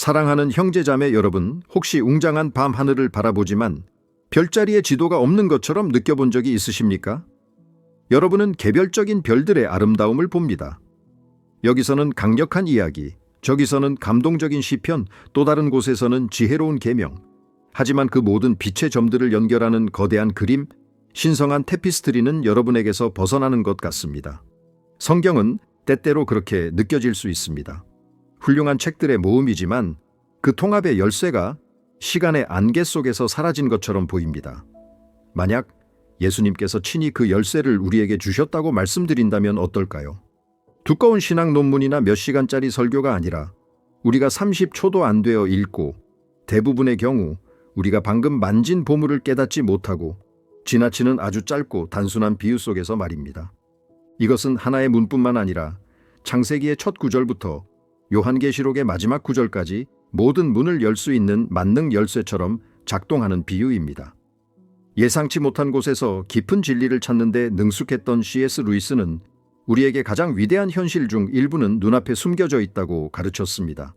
사랑하는 형제자매 여러분, 혹시 웅장한 밤 하늘을 바라보지만 별자리의 지도가 없는 것처럼 느껴본 적이 있으십니까? 여러분은 개별적인 별들의 아름다움을 봅니다. 여기서는 강력한 이야기, 저기서는 감동적인 시편, 또 다른 곳에서는 지혜로운 계명. 하지만 그 모든 빛의 점들을 연결하는 거대한 그림, 신성한 테피스트리는 여러분에게서 벗어나는 것 같습니다. 성경은 때때로 그렇게 느껴질 수 있습니다. 훌륭한 책들의 모음이지만 그 통합의 열쇠가 시간의 안개 속에서 사라진 것처럼 보입니다. 만약 예수님께서 친히 그 열쇠를 우리에게 주셨다고 말씀드린다면 어떨까요? 두꺼운 신학 논문이나 몇 시간짜리 설교가 아니라 우리가 30초도 안 되어 읽고 대부분의 경우 우리가 방금 만진 보물을 깨닫지 못하고 지나치는 아주 짧고 단순한 비유 속에서 말입니다. 이것은 하나의 문뿐만 아니라 창세기의 첫 구절부터 요한계시록의 마지막 구절까지 모든 문을 열 수 있는 만능 열쇠처럼 작동하는 비유입니다. 예상치 못한 곳에서 깊은 진리를 찾는데 능숙했던 C.S. 루이스는 우리에게 가장 위대한 현실 중 일부는 눈앞에 숨겨져 있다고 가르쳤습니다.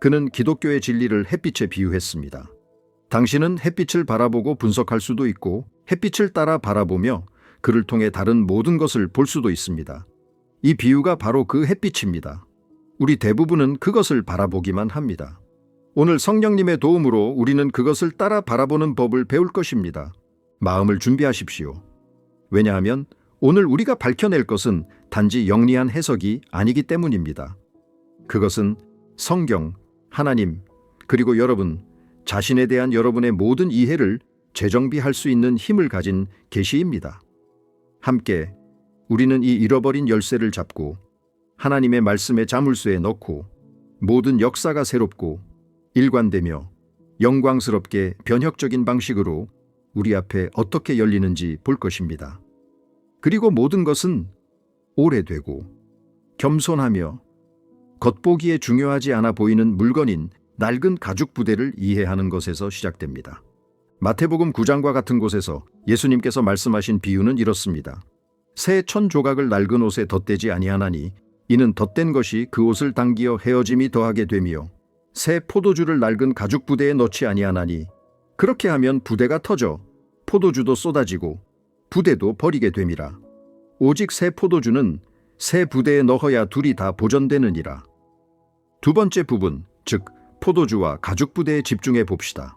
그는 기독교의 진리를 햇빛에 비유했습니다. 당신은 햇빛을 바라보고 분석할 수도 있고 햇빛을 따라 바라보며 그를 통해 다른 모든 것을 볼 수도 있습니다. 이 비유가 바로 그 햇빛입니다. 우리 대부분은 그것을 바라보기만 합니다. 오늘 성령님의 도움으로 우리는 그것을 따라 바라보는 법을 배울 것입니다. 마음을 준비하십시오. 왜냐하면 오늘 우리가 밝혀낼 것은 단지 영리한 해석이 아니기 때문입니다. 그것은 성경, 하나님, 그리고 여러분, 자신에 대한 여러분의 모든 이해를 재정비할 수 있는 힘을 가진 계시입니다. 함께 우리는 이 잃어버린 열쇠를 잡고 하나님의 말씀의 자물쇠에 넣고 모든 역사가 새롭고 일관되며 영광스럽게 변혁적인 방식으로 우리 앞에 어떻게 열리는지 볼 것입니다. 그리고 모든 것은 오래되고 겸손하며 겉보기에 중요하지 않아 보이는 물건인 낡은 가죽 부대를 이해하는 것에서 시작됩니다. 마태복음 9장과 같은 곳에서 예수님께서 말씀하신 비유는 이렇습니다. 새 천 조각을 낡은 옷에 덧대지 아니하나니 이는 덧댄 것이 그 옷을 당기어 헤어짐이 더하게 되며 새 포도주를 낡은 가죽 부대에 넣지 아니하나니 그렇게 하면 부대가 터져 포도주도 쏟아지고 부대도 버리게 됨이라. 오직 새 포도주는 새 부대에 넣어야 둘이 다 보존되느니라. 두 번째 부분, 즉 포도주와 가죽 부대에 집중해 봅시다.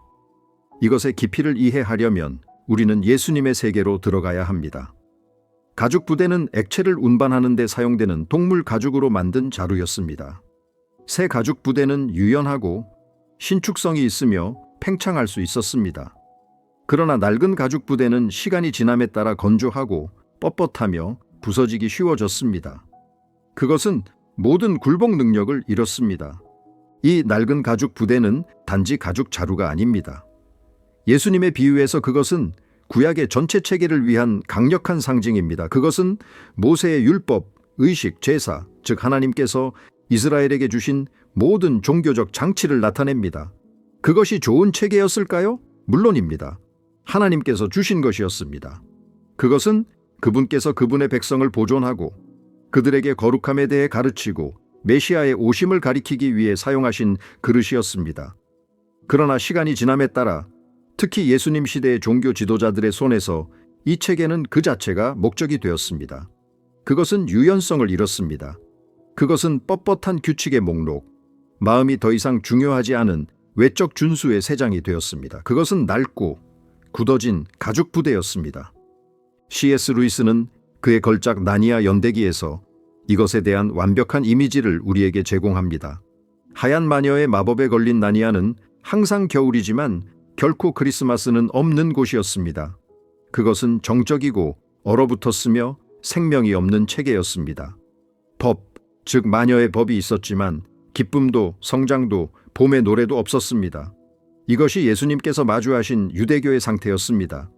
이것의 깊이를 이해하려면 우리는 예수님의 세계로 들어가야 합니다. 가죽 부대는 액체를 운반하는 데 사용되는 동물 가죽으로 만든 자루였습니다. 새 가죽 부대는 유연하고 신축성이 있으며 팽창할 수 있었습니다. 그러나 낡은 가죽 부대는 시간이 지남에 따라 건조하고 뻣뻣하며 부서지기 쉬워졌습니다. 그것은 모든 굴복 능력을 잃었습니다. 이 낡은 가죽 부대는 단지 가죽 자루가 아닙니다. 예수님의 비유에서 그것은 구약의 전체 체계를 위한 강력한 상징입니다. 그것은 모세의 율법, 의식, 제사, 즉 하나님께서 이스라엘에게 주신 모든 종교적 장치를 나타냅니다. 그것이 좋은 체계였을까요? 물론입니다. 하나님께서 주신 것이었습니다. 그것은 그분께서 그분의 백성을 보존하고 그들에게 거룩함에 대해 가르치고 메시아의 오심을 가리키기 위해 사용하신 그릇이었습니다. 그러나 시간이 지남에 따라 특히 예수님 시대의 종교 지도자들의 손에서 이 체계는 그 자체가 목적이 되었습니다. 그것은 유연성을 잃었습니다. 그것은 뻣뻣한 규칙의 목록, 마음이 더 이상 중요하지 않은 외적 준수의 세 장이 되었습니다. 그것은 낡고 굳어진 가죽 부대였습니다. C.S. 루이스는 그의 걸작 나니아 연대기에서 이것에 대한 완벽한 이미지를 우리에게 제공합니다. 하얀 마녀의 마법에 걸린 나니아는 항상 겨울이지만 결코 크리스마스는 없는 곳이었습니다. 그것은 정적이고 얼어붙었으며 생명이 없는 체계였습니다. 법, 즉 마녀의 법이 있었지만 기쁨도 성장도 봄의 노래도 없었습니다. 이것이 예수님께서 마주하신 유대교의 상태였습니다.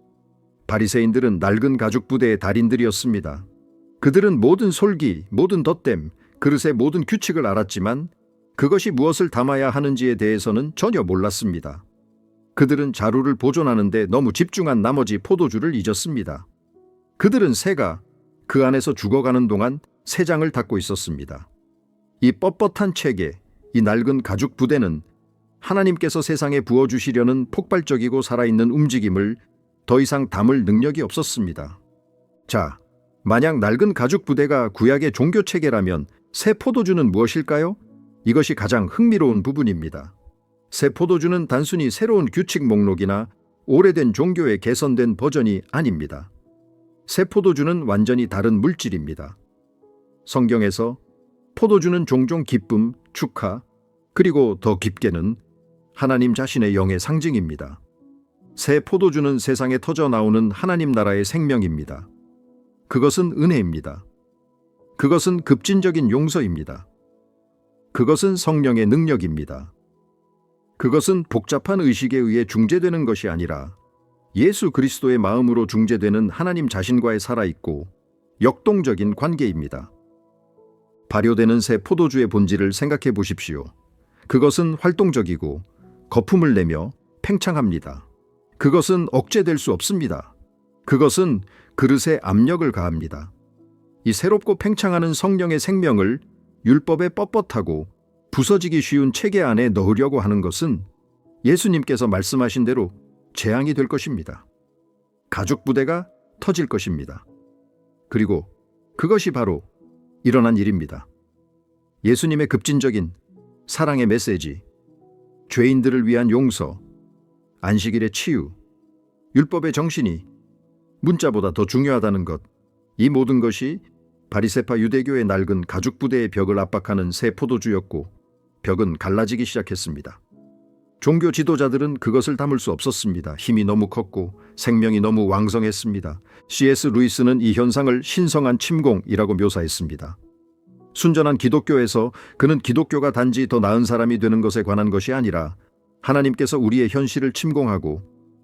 바리새인들은 낡은 가죽 부대의 달인들이었습니다. 그들은 모든 솔기, 모든 덧댐, 그릇의 모든 규칙을 알았지만 그것이 무엇을 담아야 하는지에 대해서는 전혀 몰랐습니다. 그들은 자루를 보존하는데 너무 집중한 나머지 포도주를 잊었습니다. 그들은 새가 그 안에서 죽어가는 동안 새 장을 닦고 있었습니다. 이 뻣뻣한 체계, 이 낡은 가죽 부대는 하나님께서 세상에 부어주시려는 폭발적이고 살아있는 움직임을 더 이상 담을 능력이 없었습니다. 자, 만약 낡은 가죽 부대가 구약의 종교 체계라면 새 포도주는 무엇일까요? 이것이 가장 흥미로운 부분입니다. 새 포도주는 단순히 새로운 규칙 목록이나 오래된 종교의 개선된 버전이 아닙니다. 새 포도주는 완전히 다른 물질입니다. 성경에서 포도주는 종종 기쁨, 축하, 그리고 더 깊게는 하나님 자신의 영의 상징입니다. 새 포도주는 세상에 터져 나오는 하나님 나라의 생명입니다. 그것은 은혜입니다. 그것은 급진적인 용서입니다. 그것은 성령의 능력입니다. 그것은 복잡한 의식에 의해 중재되는 것이 아니라 예수 그리스도의 마음으로 중재되는 하나님 자신과의 살아있고 역동적인 관계입니다. 발효되는 새 포도주의 본질을 생각해 보십시오. 그것은 활동적이고 거품을 내며 팽창합니다. 그것은 억제될 수 없습니다. 그것은 그릇에 압력을 가합니다. 이 새롭고 팽창하는 성령의 생명을 율법에 뻣뻣하고 부서지기 쉬운 체계 안에 넣으려고 하는 것은 예수님께서 말씀하신 대로 재앙이 될 것입니다. 가죽 부대가 터질 것입니다. 그리고 그것이 바로 일어난 일입니다. 예수님의 급진적인 사랑의 메시지, 죄인들을 위한 용서, 안식일의 치유, 율법의 정신이 문자보다 더 중요하다는 것, 이 모든 것이 바리세파 유대교의 낡은 가죽 부대의 벽을 압박하는 새 포도주였고 벽은 갈라지기 시작했습니다. 종교 지도자들은 그것을 담을 수 없었습니다. 힘이 너무 컸고 생명이 너무 왕성했습니다. C.S. 루이스는 이 현상을 신성한 침공이라고 묘사했습니다. 순전한 기독교에서 그는 기독교가 단지 더 나은 사람이 되는 것에 관한 것이 아니라 하나님께서 우리의 현실을 침공하고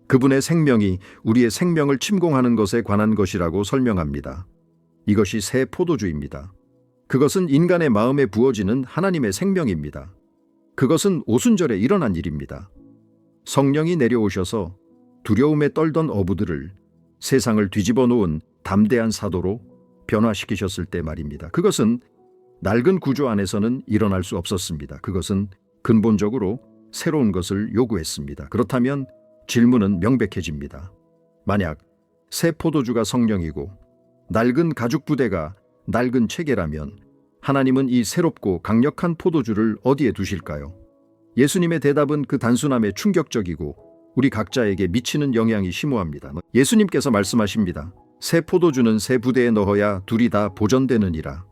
그분의 생명이 우리의 생명을 침공하는 것에 관한 것이라고 설명합니다. 이것이 새 포도주입니다. 그것은 인간의 마음에 부어지는 하나님의 생명입니다. 그것은 오순절에 일어난 일입니다. 성령이 내려오셔서 두려움에 떨던 어부들을 세상을 뒤집어 놓은 담대한 사도로 변화시키셨을 때 말입니다. 그것은 낡은 구조 안에서는 일어날 수 없었습니다. 그것은 근본적으로 새로운 것을 요구했습니다. 그렇다면 질문은 명백해집니다. 만약 새 포도주가 성령이고 낡은 가죽 부대가 낡은 체계라면 하나님은 이 새롭고 강력한 포도주를 어디에 두실까요? 예수님의 대답은 그 단순함에 충격적이고 우리 각자에게 미치는 영향이 심오합니다. 예수님께서 말씀하십니다. 새 포도주는 새 부대에 넣어야 둘이 다 보존되느니라.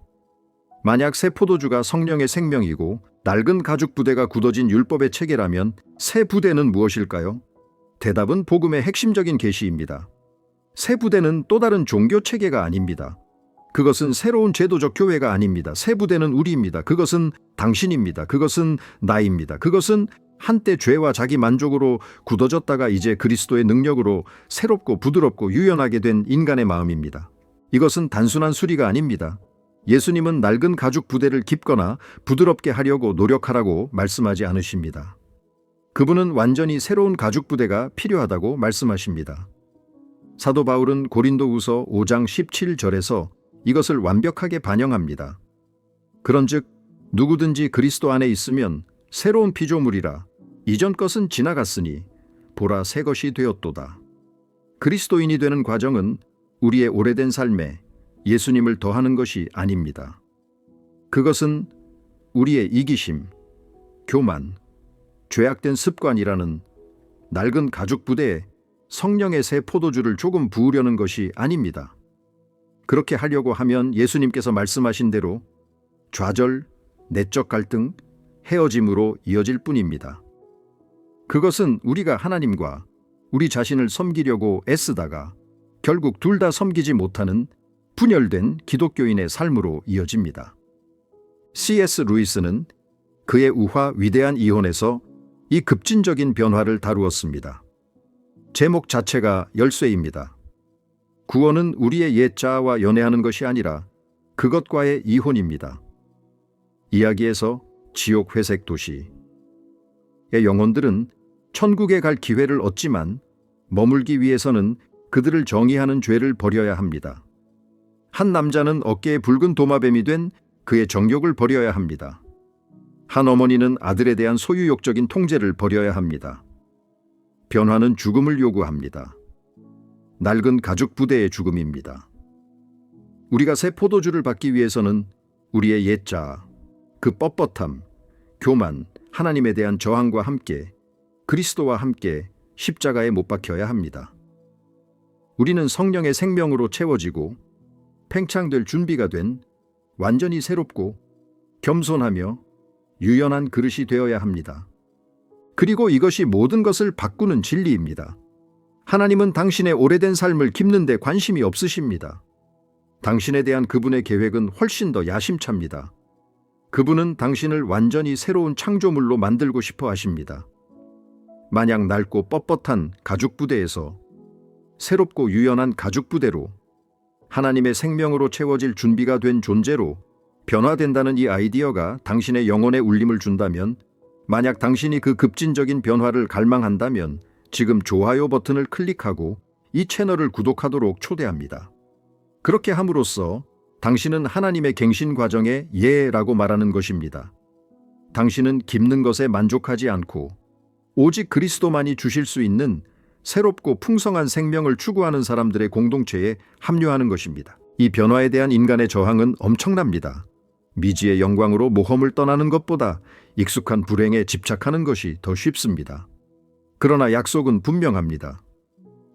만약 새 포도주가 성령의 생명이고 낡은 가죽 부대가 굳어진 율법의 체계라면 새 부대는 무엇일까요? 대답은 복음의 핵심적인 계시입니다. 새 부대는 또 다른 종교 체계가 아닙니다. 그것은 새로운 제도적 교회가 아닙니다. 새 부대는 우리입니다. 그것은 당신입니다. 그것은 나입니다. 그것은 한때 죄와 자기 만족으로 굳어졌다가 이제 그리스도의 능력으로 새롭고 부드럽고 유연하게 된 인간의 마음입니다. 이것은 단순한 수리가 아닙니다. 예수님은 낡은 가죽 부대를 깊거나 부드럽게 하려고 노력하라고 말씀하지 않으십니다. 그분은 완전히 새로운 가죽 부대가 필요하다고 말씀하십니다. 사도 바울은 고린도후서 5장 17절에서 이것을 완벽하게 반영합니다. 그런즉 누구든지 그리스도 안에 있으면 새로운 피조물이라 이전 것은 지나갔으니 보라 새 것이 되었도다. 그리스도인이 되는 과정은 우리의 오래된 삶에 예수님을 더하는 것이 아닙니다. 그것은 우리의 이기심, 교만, 죄악된 습관이라는 낡은 가죽 부대에 성령의 새 포도주를 조금 부으려는 것이 아닙니다. 그렇게 하려고 하면 예수님께서 말씀하신 대로 좌절, 내적 갈등, 헤어짐으로 이어질 뿐입니다. 그것은 우리가 하나님과 우리 자신을 섬기려고 애쓰다가 결국 둘 다 섬기지 못하는 분열된 기독교인의 삶으로 이어집니다. C.S. 루이스는 그의 우화 위대한 이혼에서 이 급진적인 변화를 다루었습니다. 제목 자체가 열쇠입니다. 구원은 우리의 옛 자아와 연애하는 것이 아니라 그것과의 이혼입니다. 이야기에서 지옥 회색 도시의 영혼들은 천국에 갈 기회를 얻지만 머물기 위해서는 그들을 정의하는 죄를 버려야 합니다. 한 남자는 어깨에 붉은 도마뱀이 된 그의 정욕을 버려야 합니다. 한 어머니는 아들에 대한 소유욕적인 통제를 버려야 합니다. 변화는 죽음을 요구합니다. 낡은 가죽 부대의 죽음입니다. 우리가 새 포도주를 받기 위해서는 우리의 옛자, 그 뻣뻣함, 교만, 하나님에 대한 저항과 함께 그리스도와 함께 십자가에 못 박혀야 합니다. 우리는 성령의 생명으로 채워지고 팽창될 준비가 된 완전히 새롭고 겸손하며 유연한 그릇이 되어야 합니다. 그리고 이것이 모든 것을 바꾸는 진리입니다. 하나님은 당신의 오래된 삶을 깁는 데 관심이 없으십니다. 당신에 대한 그분의 계획은 훨씬 더 야심찹니다. 그분은 당신을 완전히 새로운 창조물로 만들고 싶어 하십니다. 마냥 낡고 뻣뻣한 가죽 부대에서 새롭고 유연한 가죽 부대로 하나님의 생명으로 채워질 준비가 된 존재로 변화된다는 이 아이디어가 당신의 영혼에 울림을 준다면 만약 당신이 그 급진적인 변화를 갈망한다면 지금 좋아요 버튼을 클릭하고 이 채널을 구독하도록 초대합니다. 그렇게 함으로써 당신은 하나님의 갱신 과정의 예라고 말하는 것입니다. 당신은 깁는 것에 만족하지 않고 오직 그리스도만이 주실 수 있는 새롭고 풍성한 생명을 추구하는 사람들의 공동체에 합류하는 것입니다. 이 변화에 대한 인간의 저항은 엄청납니다. 미지의 영광으로 모험을 떠나는 것보다 익숙한 불행에 집착하는 것이 더 쉽습니다. 그러나 약속은 분명합니다.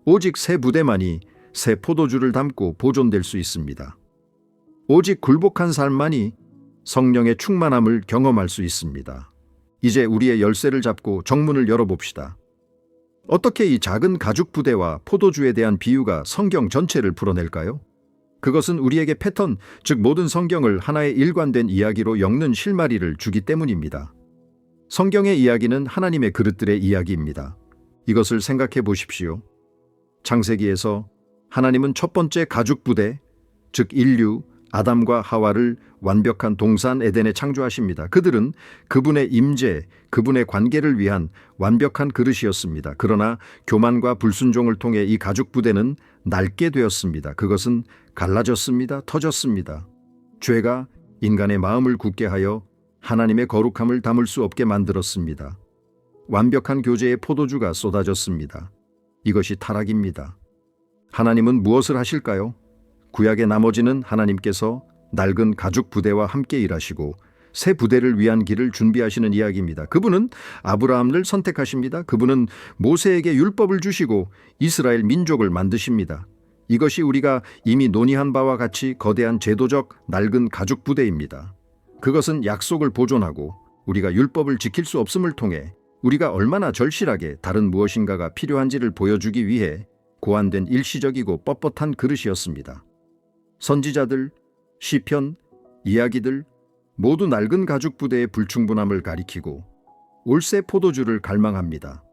오직 새 부대만이 새 포도주를 담고 보존될 수 있습니다. 오직 굴복한 삶만이 성령의 충만함을 경험할 수 있습니다. 이제 우리의 열쇠를 잡고 정문을 열어봅시다. 어떻게 이 작은 가죽 부대와 포도주에 대한 비유가 성경 전체를 풀어낼까요? 그것은 우리에게 패턴, 즉 모든 성경을 하나의 일관된 이야기로 엮는 실마리를 주기 때문입니다. 성경의 이야기는 하나님의 그릇들의 이야기입니다. 이것을 생각해 보십시오. 창세기에서 하나님은 첫 번째 가죽 부대, 즉 인류, 아담과 하와를 완벽한 동산 에덴에 창조하십니다. 그들은 그분의 임재, 그분의 관계를 위한 완벽한 그릇이었습니다. 그러나 교만과 불순종을 통해 이 가죽 부대는 낡게 되었습니다. 그것은 갈라졌습니다. 터졌습니다. 죄가 인간의 마음을 굳게 하여 하나님의 거룩함을 담을 수 없게 만들었습니다. 완벽한 교제의 포도주가 쏟아졌습니다. 이것이 타락입니다. 하나님은 무엇을 하실까요? 구약의 나머지는 하나님께서 낡은 가죽 부대와 함께 일하시고 새 부대를 위한 길을 준비하시는 이야기입니다. 그분은 아브라함을 선택하십니다. 그분은 모세에게 율법을 주시고 이스라엘 민족을 만드십니다. 이것이 우리가 이미 논의한 바와 같이 거대한 제도적 낡은 가죽 부대입니다. 그것은 약속을 보존하고 우리가 율법을 지킬 수 없음을 통해 우리가 얼마나 절실하게 다른 무엇인가가 필요한지를 보여주기 위해 고안된 일시적이고 뻣뻣한 그릇이었습니다. 선지자들, 시편, 이야기들 모두 낡은 가죽 부대의 불충분함을 가리키고 올새 포도주를 갈망합니다.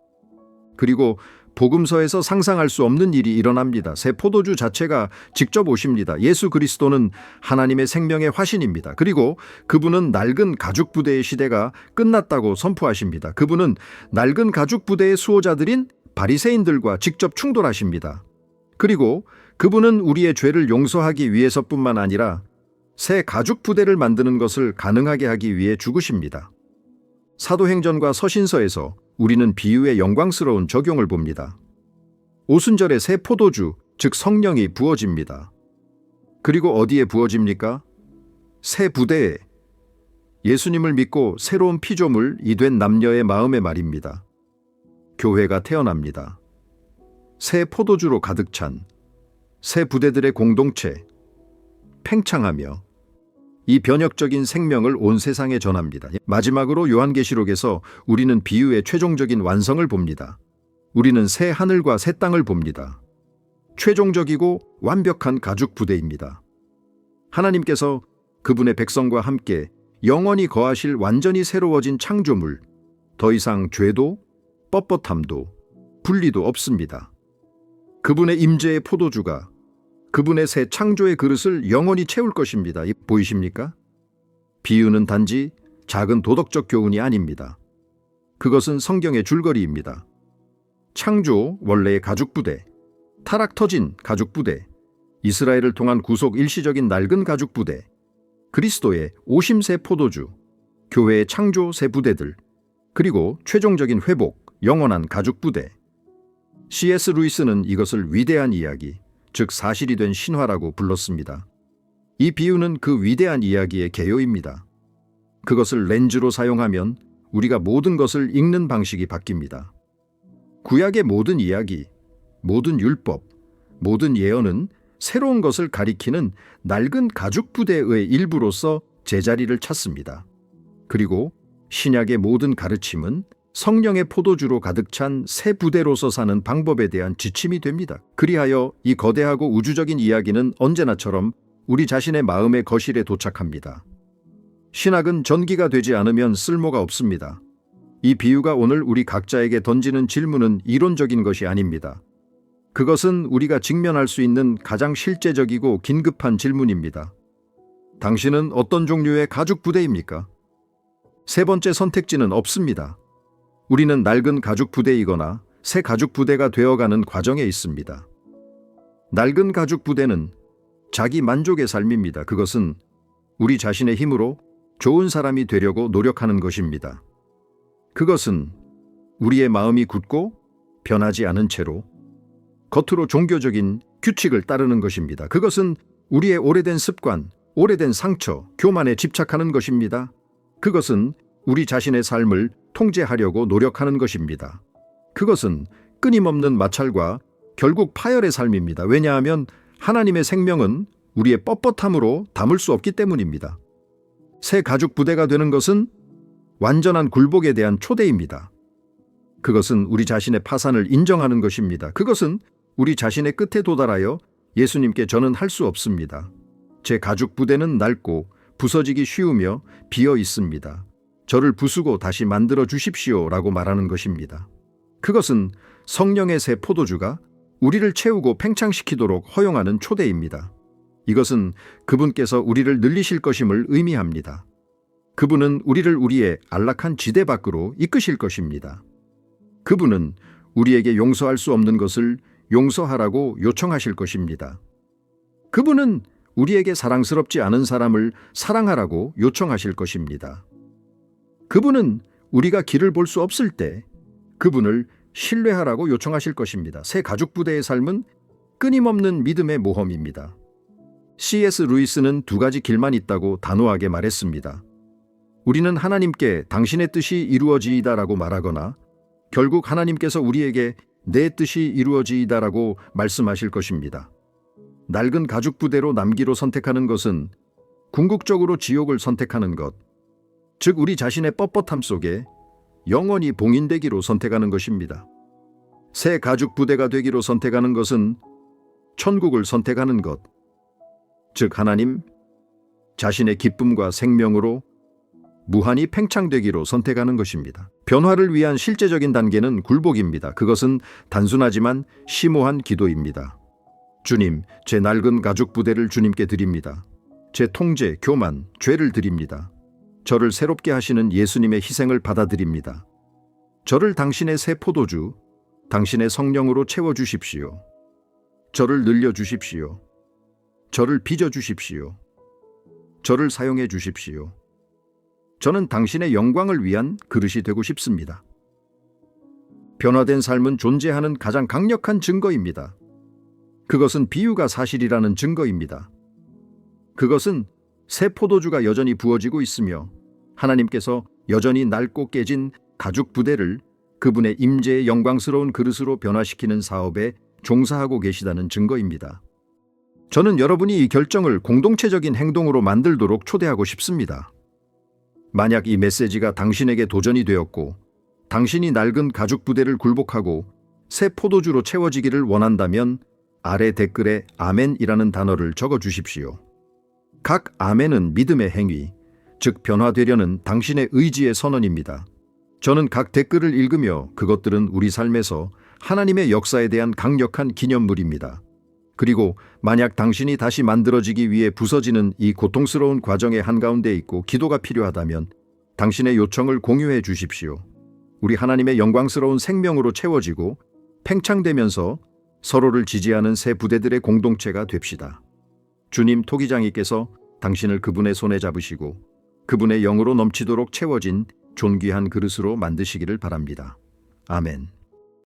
그리고 복음서에서 상상할 수 없는 일이 일어납니다. 새 포도주 자체가 직접 오십니다. 예수 그리스도는 하나님의 생명의 화신입니다. 그리고 그분은 낡은 가죽 부대의 시대가 끝났다고 선포하십니다. 그분은 낡은 가죽 부대의 수호자들인 바리새인들과 직접 충돌하십니다. 그리고 그분은 우리의 죄를 용서하기 위해서뿐만 아니라 새 가죽 부대를 만드는 것을 가능하게 하기 위해 죽으십니다. 사도행전과 서신서에서 우리는 비유의 영광스러운 적용을 봅니다. 오순절에 새 포도주, 즉 성령이 부어집니다. 그리고 어디에 부어집니까? 새 부대에 예수님을 믿고 새로운 피조물 이 된 남녀의 마음에 말입니다. 교회가 태어납니다. 새 포도주로 가득 찬 새 부대들의 공동체, 팽창하며 이 변혁적인 생명을 온 세상에 전합니다. 마지막으로 요한계시록에서 우리는 비유의 최종적인 완성을 봅니다. 우리는 새 하늘과 새 땅을 봅니다. 최종적이고 완벽한 가죽 부대입니다. 하나님께서 그분의 백성과 함께 영원히 거하실 완전히 새로워진 창조물, 더 이상 죄도 뻣뻣함도 분리도 없습니다. 그분의 임재의 포도주가 그분의 새 창조의 그릇을 영원히 채울 것입니다. 보이십니까? 비유는 단지 작은 도덕적 교훈이 아닙니다. 그것은 성경의 줄거리입니다. 창조 원래의 가죽 부대, 타락 터진 가죽 부대, 이스라엘을 통한 구속 일시적인 낡은 가죽 부대, 그리스도의 오심새 포도주, 교회의 창조 새 부대들, 그리고 최종적인 회복, 영원한 가죽 부대. C.S. 루이스는 이것을 위대한 이야기, 즉 사실이 된 신화라고 불렀습니다. 이 비유는 그 위대한 이야기의 개요입니다. 그것을 렌즈로 사용하면 우리가 모든 것을 읽는 방식이 바뀝니다. 구약의 모든 이야기, 모든 율법, 모든 예언은 새로운 것을 가리키는 낡은 가죽 부대의 일부로서 제자리를 찾습니다. 그리고 신약의 모든 가르침은 성령의 포도주로 가득 찬 새 부대로서 사는 방법에 대한 지침이 됩니다. 그리하여 이 거대하고 우주적인 이야기는 언제나처럼 우리 자신의 마음의 거실에 도착합니다. 신학은 전기가 되지 않으면 쓸모가 없습니다. 이 비유가 오늘 우리 각자에게 던지는 질문은 이론적인 것이 아닙니다. 그것은 우리가 직면할 수 있는 가장 실제적이고 긴급한 질문입니다. 당신은 어떤 종류의 가죽 부대입니까? 세 번째 선택지는 없습니다. 우리는 낡은 가죽 부대이거나 새 가죽 부대가 되어가는 과정에 있습니다. 낡은 가죽 부대는 자기 만족의 삶입니다. 그것은 우리 자신의 힘으로 좋은 사람이 되려고 노력하는 것입니다. 그것은 우리의 마음이 굳고 변하지 않은 채로 겉으로 종교적인 규칙을 따르는 것입니다. 그것은 우리의 오래된 습관, 오래된 상처, 교만에 집착하는 것입니다. 그것은 우리 자신의 삶을 통제하려고 노력하는 것입니다. 그것은 끊임없는 마찰과 결국 파열의 삶입니다. 왜냐하면 하나님의 생명은 우리의 뻣뻣함으로 담을 수 없기 때문입니다. 새 가죽 부대가 되는 것은 완전한 굴복에 대한 초대입니다. 그것은 우리 자신의 파산을 인정하는 것입니다. 그것은 우리 자신의 끝에 도달하여 예수님께 저는 할 수 없습니다. 제 가죽 부대는 낡고 부서지기 쉬우며 비어 있습니다. 저를 부수고 다시 만들어 주십시오 라고 말하는 것입니다. 그것은 성령의 새 포도주가 우리를 채우고 팽창시키도록 허용하는 초대입니다. 이것은 그분께서 우리를 늘리실 것임을 의미합니다. 그분은 우리를 우리의 안락한 지대 밖으로 이끄실 것입니다. 그분은 우리에게 용서할 수 없는 것을 용서하라고 요청하실 것입니다. 그분은 우리에게 사랑스럽지 않은 사람을 사랑하라고 요청하실 것입니다. 그분은 우리가 길을 볼 수 없을 때 그분을 신뢰하라고 요청하실 것입니다. 새 가죽 부대의 삶은 끊임없는 믿음의 모험입니다. C.S. 루이스는 두 가지 길만 있다고 단호하게 말했습니다. 우리는 하나님께 당신의 뜻이 이루어지이다라고 말하거나 결국 하나님께서 우리에게 내 뜻이 이루어지이다라고 말씀하실 것입니다. 낡은 가죽 부대로 남기로 선택하는 것은 궁극적으로 지옥을 선택하는 것, 즉 우리 자신의 뻣뻣함 속에 영원히 봉인되기로 선택하는 것입니다. 새 가죽 부대가 되기로 선택하는 것은 천국을 선택하는 것, 즉 하나님 자신의 기쁨과 생명으로 무한히 팽창되기로 선택하는 것입니다. 변화를 위한 실제적인 단계는 굴복입니다. 그것은 단순하지만 심오한 기도입니다. 주님, 제 낡은 가죽 부대를 주님께 드립니다. 제 통제, 교만, 죄를 드립니다. 저를 새롭게 하시는 예수님의 희생을 받아들입니다. 저를 당신의 새 포도주, 당신의 성령으로 채워 주십시오. 저를 늘려 주십시오. 저를 빚어 주십시오. 저를 사용해 주십시오. 저는 당신의 영광을 위한 그릇이 되고 싶습니다. 변화된 삶은 존재하는 가장 강력한 증거입니다. 그것은 비유가 사실이라는 증거입니다. 그것은 새 포도주가 여전히 부어지고 있으며 하나님께서 여전히 낡고 깨진 가죽 부대를 그분의 임재의 영광스러운 그릇으로 변화시키는 사업에 종사하고 계시다는 증거입니다. 저는 여러분이 이 결정을 공동체적인 행동으로 만들도록 초대하고 싶습니다. 만약 이 메시지가 당신에게 도전이 되었고 당신이 낡은 가죽 부대를 굴복하고 새 포도주로 채워지기를 원한다면 아래 댓글에 아멘이라는 단어를 적어 주십시오. 각 아멘은 믿음의 행위, 즉 변화되려는 당신의 의지의 선언입니다. 저는 각 댓글을 읽으며 그것들은 우리 삶에서 하나님의 역사에 대한 강력한 기념물입니다. 그리고 만약 당신이 다시 만들어지기 위해 부서지는 이 고통스러운 과정의 한가운데 있고 기도가 필요하다면 당신의 요청을 공유해 주십시오. 우리 하나님의 영광스러운 생명으로 채워지고 팽창되면서 서로를 지지하는 새 부대들의 공동체가 됩시다. 주님 토기장이께서 당신을 그분의 손에 잡으시고 그분의 영으로 넘치도록 채워진 존귀한 그릇으로 만드시기를 바랍니다. 아멘.